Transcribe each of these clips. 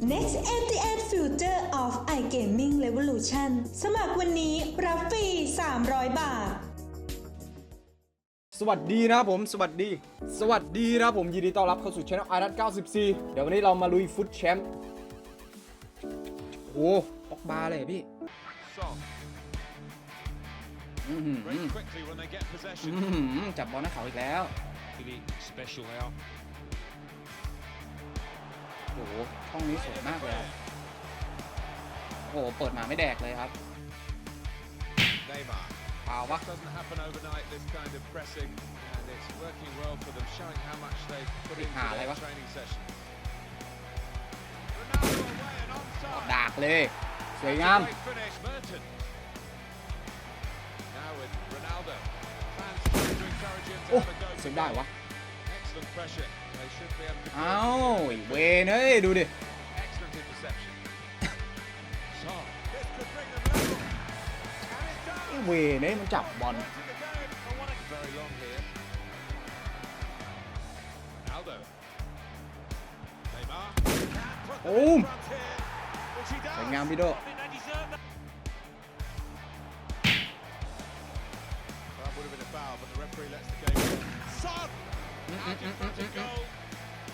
Next t 8 Future of iGaming Revolution สมัครวันนี้รับฟรี300 บาท สวัสดีนะครับผมสวัสดี สวัสดีนะครับผม ยินดีต้อนรับเข้าสู่ช่องอารัต94เดี๋ยววันนี้เรามาลุยฟุตแชมป์โอ้ปอกบาเลยพี่จับบอลนักเขาอีกแล้วโหห้องนี้ สวยมากเลย โอ้โหเปิดมาไม่แดกเลยครับป่าวะติดหาอะไรวะดากเลย สวยงามโอ้เสียได้วะเอ้าไอ้เวนเฮ้ยดูดิไอ้เวนเฮ้ยมันจับบอลโอ้มสวยงามพี่โดอืมอืมอืมอืม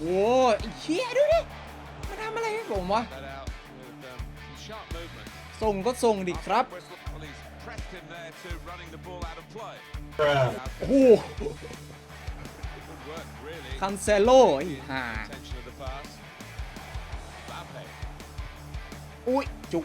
โอ้ยเฮียดูดิมาทำอะไรให้ผมวะส่งก็ส่งดิครับโอ้โหคันเซโลอ้ห่าอุ้ยจุก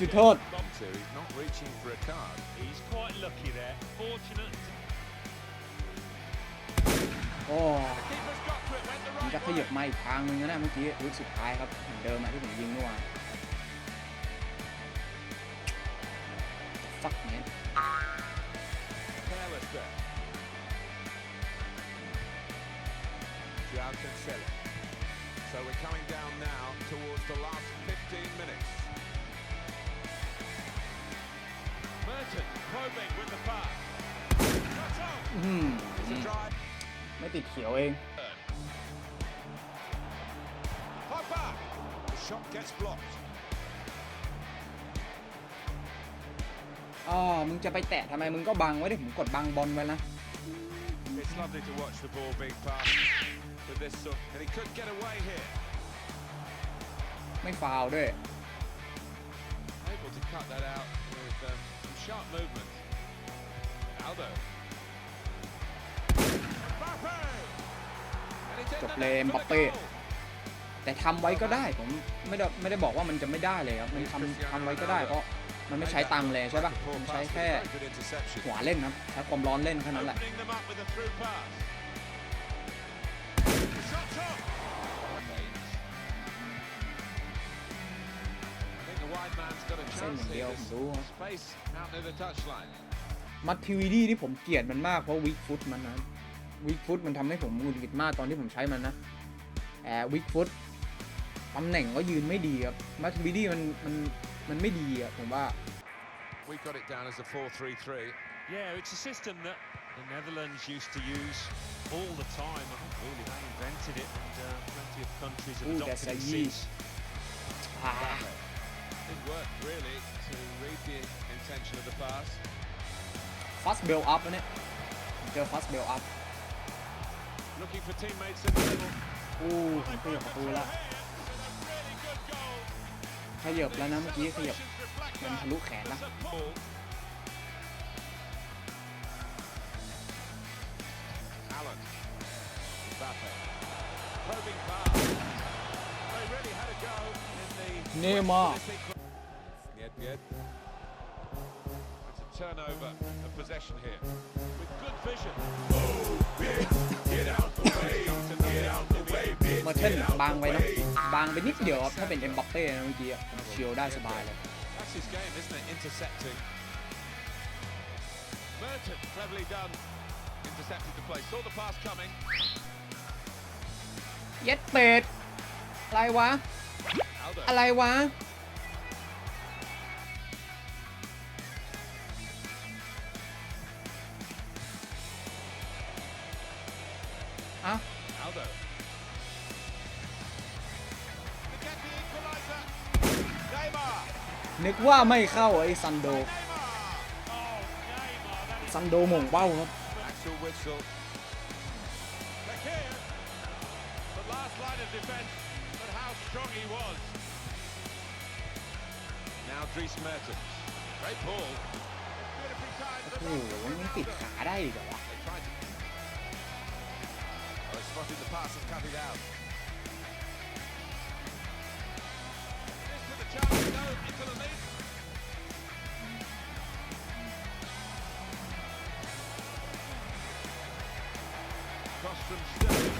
จุดโทษโอ้ผมจะขยับมาอีกทางนึงนะเมื่อกี้ลูกสุดท้ายครับเหมือนเดิมอะที่ผมยิงเมื่อวานฟักเนี้ยเซนเซ So we're coming down now towards the last 15 minutes. Merton probing with the pass. Cut off. It's a drive. ไม่ติดเขียวเอง Pogba. The shot gets blocked. อ๋อมึงจะไปแตะทำไม มึงก็บังไว้ดิ ผมกดบังบอลไว้นะ It's lovely to watch the ball being passed. ไม่ฟาวด้วยจบเลยบัปเป้แต่ทำไว้ก็ได้ผม ไม่ได้ไม่ได้บอกว่ามันจะไม่ได้เลยครับ มันทำทำไว้ก็ได้เพราะมันไม่ใช้ตังเลยใช่ปะ่ะมันใช้แค่หัวเล่นนะใช้ความร้อนเล่นแค่นั้นแหละมัดทีวีดีที่ผมเกลียดมันมากเพราะวิกฟุตมันนะวิกฟุตมันทำให้ผมงุนหงิดมากตอนที่ผมใช้มันนะแอบวิกฟุตตำแหน่งก็ยืนไม่ดีครับมัดทีวีดีมันมันมันไม่ดีอะผมว่า We got it down as a 4-3-3 Yeah it's a system that the Netherlands used to use all the time. I think really they invented it, and uh, plenty of countries have Ooh, adopted it since. Ah. It worked really to read the intention of the pass. Fast build up, it. The fast build up. Looking for teammates in the middle. Ooh, ขยับประตูละขยับแล้วนะเมื่อกี้ขยับมันทะลุแขนละ Neymar. It's a turnover of possession here. With good vision. Oh, That's his game, isn't it? Intercepting. Merton, cleverly done. Intercepted the play. Saw the pass coming. เย็ดเป็ดอะไรวะอะไรวะนึกว่าไม่เข้าไอ้ ซันโด ซันโดหม่งเบ้าครับ Dries Mertens. Great ball. โอ้โหมันติดขาได้อีกเหรอวะ They tried to... Oh, they spotted the pass and cut it out. This to the chance to go into the lead. Cross from Sterling.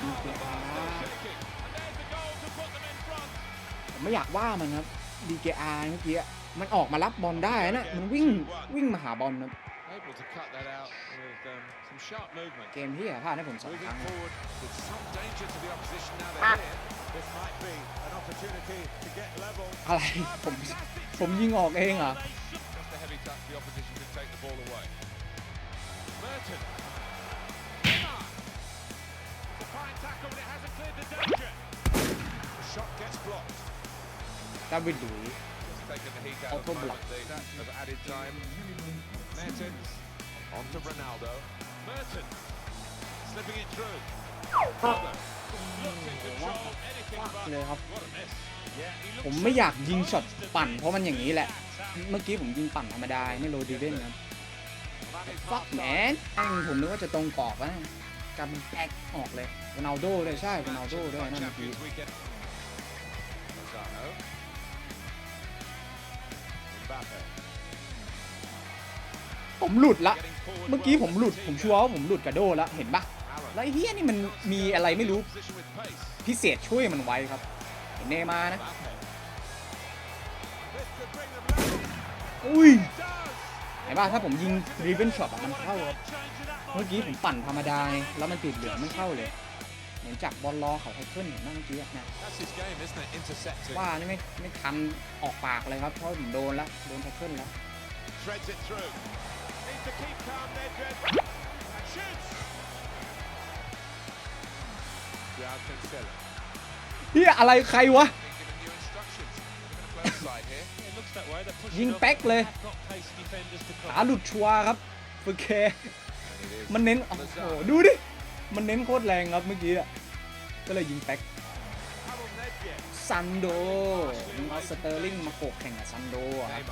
โอ้โหดีเจ Oh, อา still shaking. And there's the goal to put them in front. ผมไม่อยากว่ามันครับดีเการ์เมื่อกี้มันออกมารับบอลได้นะมันวิ่งวิ่งมาหาบอลนะเกมที่พลาดให้ผมสองครั้งอะไรผมผมยิงออกเองเหรอเดาวิดุออต้บล็อกเลยครับผมไม่อยากยิงช็อตปั่นเพราะมันอย่างนี้แหละเมื่อกี้ผมยิงปั่นธรรมดาไม่โรดีเว่นนะฟักแมนผมนึกว่าจะตรงกรอบนะกรแพ็กออกเลยโรนัลโด้เลยใช่โรนัลโด้ด้วยนั่นเือผมหลุดละ เมื่อกี้ผมหลุด ผมชัวร์ว่า ผมหลุดกระโดละเห็นปะไรเฮียนี่มันมีอะไรไม่รู้ พิเศษช่วยมันไว้ครับ เห็นเนมานะ อุ้ยเห็นปะถ้าผมยิงรีเวนช็อตมันเข้าครับ เมื่อกี้ผมปั่นธรรมดาแล้วมันติดเหลืองไม่เข้าเลยือนจากบอลล้อเขาไทเคิลเห็นงเมื่อกี้นะว่านี่ไม่ไม่ทำออกปากเลยครับ เพราะผมโดนแล้วโดนไทเคิลแล้วเฮียอะไรใครวะ ยิงแป๊กเลยขาหลุดชัวครับโอเคมันเน้นโอ้โหดูดิมันเน้นโคตรแรงครับเมื่อกี้อะก็เลยยิงแบ็กซันโดมึงเอาสเตอร์ลิงมาโขกแข่งกับซันโดครับ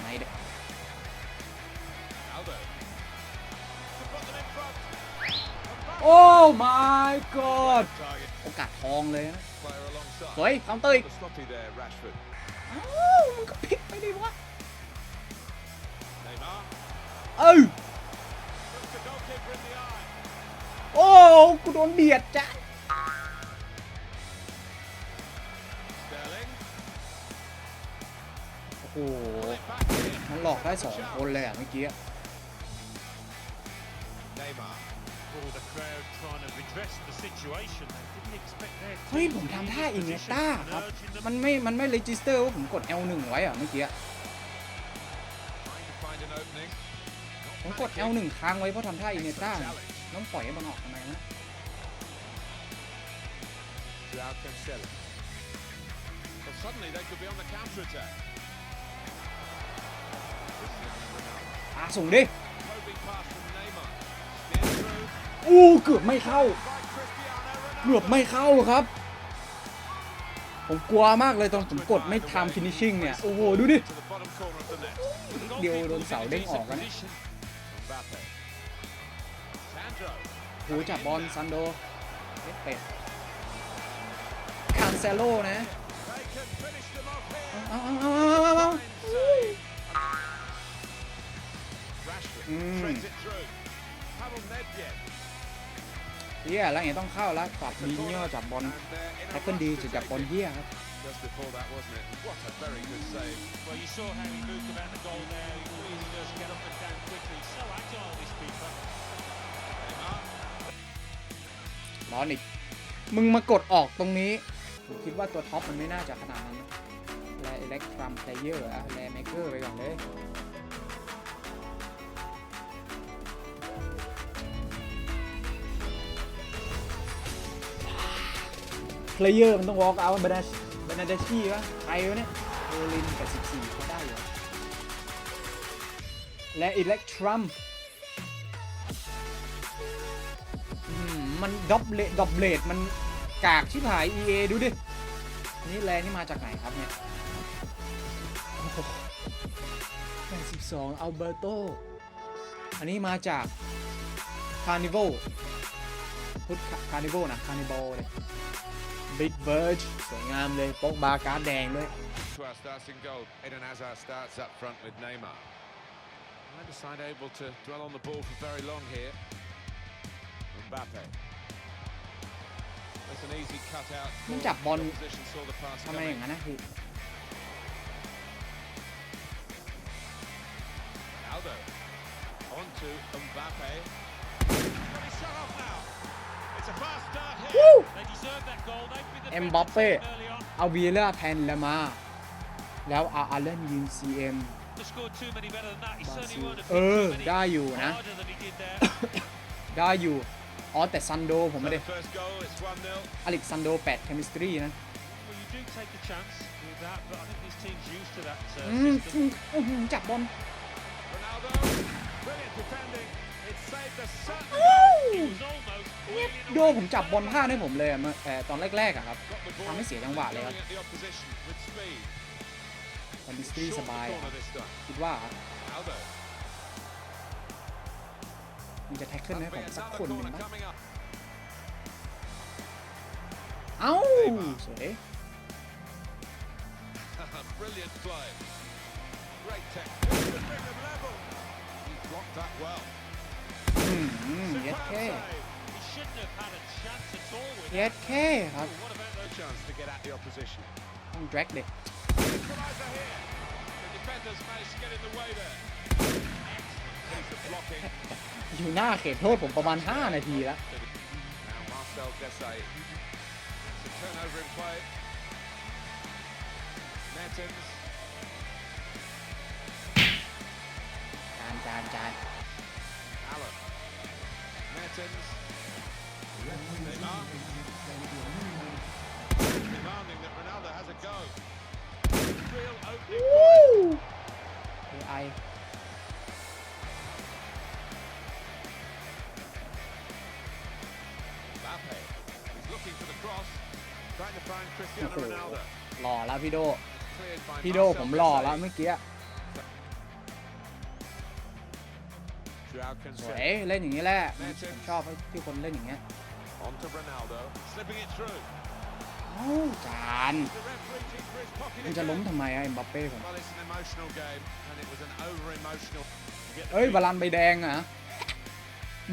ไหนเด็โอ้ my god โอกาสทองเลยนะเฮ้ยคอมเตอร์อีก้าวมันก็พลิกไปดิวะเอ้ยโอ้ กูโดนเบียดจ้ะโอ้โห มันหลอกได้สองคนเลยอะเมื่อกี้เฮ้ยผมทำท่าอินเนต้าครับ มันไม่ มันไม่เลจิสเตอร์ว่าผมกด L1 ไว้อะเมื่อกี้นด L1 ค้างไว้เพราะทำท่าอินเนต้าต้องปล่อยให้มันออกทำไมนะอาสูงดิอู้เกือบไม่เข้าเกือบไม่เข้าครับ ผมกลัวมากเลยตอนผมกดไม่ทำฟินิชชิ่งเนี่ย โอ้โห ดูดิ เดียวโดนเสาเด้งออกกันหูจับบอลซันโดเป็ดคานเซโลนะเอเืมเฮียแล้วไงต้องเข้าแล้วจับมีเนี่ยจับบอลแท็กเกิลดีจะจับบอลเฮียครับ just before that, wasn't it? What a very good save. Well, you saw how he moved about the goal there. He really does get up and down quickly. So agile, this keeper. ร้อนอีกมึงมากดออกตรงนี้ผมคิดว่าตัวท็อปมันไม่น่าจะขนาดนั้น แลเอเล็กทรัมเพลเยอร์อะแลเมเกอร์ไปก่อนเลยเพลเยอร์มันต้องวอล์กเอาท์ไปนะเป็นอาเดชี่ะไปรวะเนี่ย โอลินกับี4เขาได้เหรอ และอิเล็กทรัม มันดับเลดดับเลด มันกากที่ผาย EA ดูดินี่แรงนี่มาจากไหนครับเนี่ยแปดสิบสองอัลเบอร์โต อันนี้มาจากคาร์นิวัลพุทธคาร์นิวัลนะคาร์นิวัลเลย Big to our starting goal. Eden Hazard starts up front with Neymar. Neither side able to dwell on the ball for very long here. Mbappe. That's an easy cut out. On to Mbappe. But shut off now. เอ็มบัปเป้เอาวีเลอร์แทนลมา แล้วอาอาเลนยิงซีเอ็มเออได้อยู่นะได้อยู่อ๋อแต่ซันโดผมไม่ได้อเล็กซันโด8 chemistry นะจับบอลโดผมจับบอลพลาดให้ผมเลยมาตตอนแรกๆอะครับทำให้เสียจังหวะเลยครับตันดิสตี้สบายคิดว่ามันจะแท็กเกิลให้ผมสักคนหนึ่งนะเอ้าสวยเอืมเย็ดเคเย็ดเคครับต้องแดร็กเด็กอยู่หน้าเขตโทษผมประมาณ5นาทีแล้ว turnover in play. Mertens. Jaan, Jaan, Jaan. seconds. Neymar. Demanding that Ronaldo has a go. Real opening. Woo! AI. หล่อแล้วพี่โด พี่โด ผมหล่อแล้วเมื่อกี้สวยเล่นอย่างนี้แหละชอบที่คนเล่นอย่างเงี้ยโอ้จานมันจะล้มทำไมไอ้บัปเป้ผมเอ้ยบาลันใบแดงอะ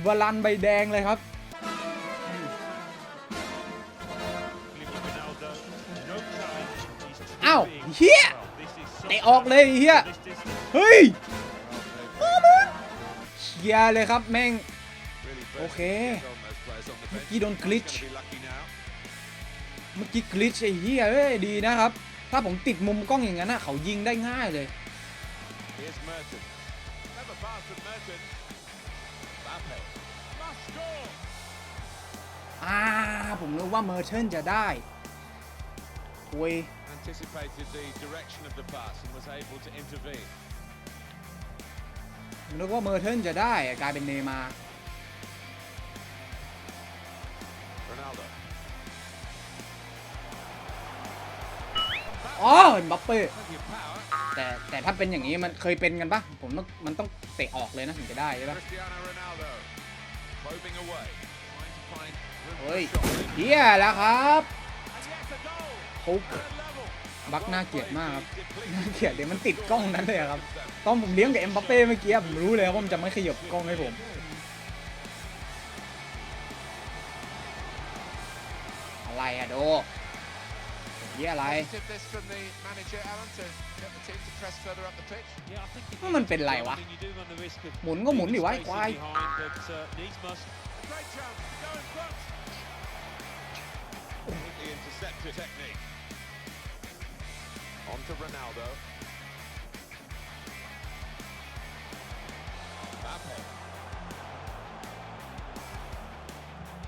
บาลันใบแดงเลยครับอ้าวเฮียเตะออกเลยเฮียเฮ้ยเกียร์เลยครับแม่งโอเคเมื่อกี้โดนกลิชเมื่อกี้กลิชไอ้เฮียเอ้ยดีนะครับถ้าผมติดมุมกล้องอย่างนั้นนะเขายิงได้ง่ายเลยอ่าผมรู้ว่าเมอร์เชนจะได้โว้ยนึกว่าเมอร์เทนจะได้กลายเป็นเนมาอ๋อเ็บัปเป้ แต่แต่ถ้าเป็นอย่างนี้มันเคยเป็นกันปะผมต้องมันต้องเตะออกเลยนะถึงจะได้ใช่ปะเฮ้ยเฮียแล้วครับทุบบักน่าเกลียดมากครับน่าเกลียดเดี๋ยวมันติดกล้องนั้นเลยครับตอนผมเลี้ยงกับเอ็มบัปเป้เมื่อกี้ผมรู้เลยว่ามันจะไม่ขยับกล้องให้ผมอะไรอะโดเยี่ยอะไรมันเป็นไรวะหมุนก็หมุนดิวะควายโ On to Ronaldo. Mbappe.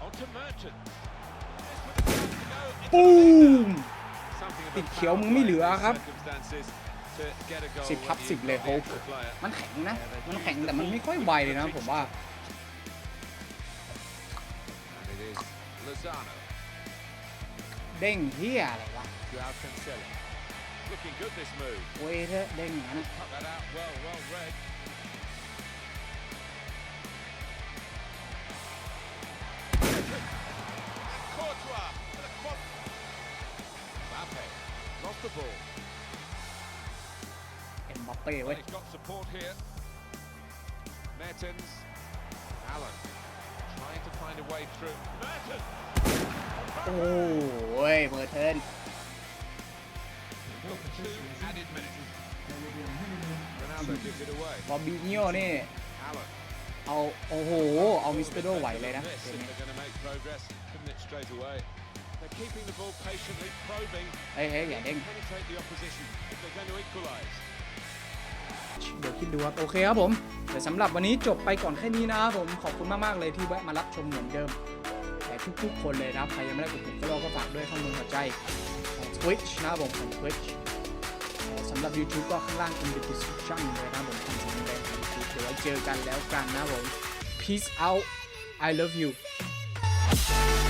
On to Merchant. b o o ติดเขียวมึงไม่เหลือครับสิบทับสิบเลยโฮปมันแข็งนะ มันแข็งแต่มันไม่ค่อยไวเลยนะผมว่าเด้งเฮียอะไรวะ looking good this move. Wait a minute. Cut that out well, well read. Courtois for the quad. Mbappe lost the ball. Mbappe, well, he's got support here. Mertens, Allen trying to find a way through. Mertens. Oh, way, Mertens. r o b i n h เนี่ยเอา โอ้โห เอามิสเตอร์โดไหวเลยนะเฮ้ยอย่าเด้งเดี๋ยวคิดดูครับโอเคครับผม แต่สำหรับวันนี้จบไปก่อนแค่นี้นะครับผมขอบคุณมากๆเลยที่แวะมารับชมเหมือนเดิมแต่ทุกๆคนเลยนะใครยังไม่ได้กดติด็รอก็ฝากด้วยข้อมูลหัวใจ Twitch นะครับผมของ Twitch สำหรับ YouTube ก็ข้างล่างเป็น description เลยนะครับผมทำสำเร็จ YouTube เดี๋ยวไว้เจอกันแล้วกันนะผม peace out I love you